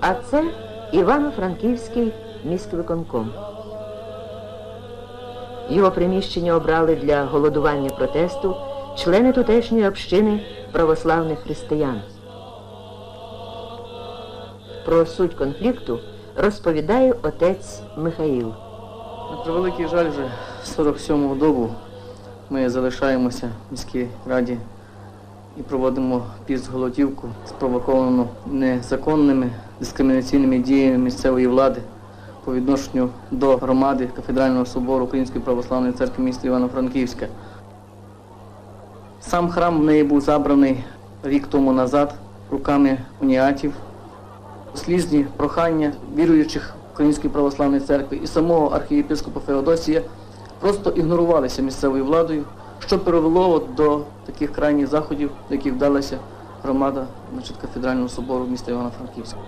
А це Івано-Франківський міськвиконком. Його приміщення обрали для голодування протесту члени тутешньої общини православних християн. Про суть конфлікту розповідає отець Михаїл. На превеликий жаль, вже 47-го добу ми залишаємося в міській раді і проводимо піст голодівку, спровоковану незаконними дискримінаційними діями місцевої влади по відношенню до громади кафедрального собору Української православної церкви міста Івано-Франківська. Сам храм в неї був забраний рік тому назад руками уніатів слізні прохання віруючих Української православної церкви і самого архієпископа Феодосія просто ігнорувалися місцевою владою, що привело от до таких крайніх заходів, до яких вдалася громада значить, кафедрального собору міста Івано-Франківська.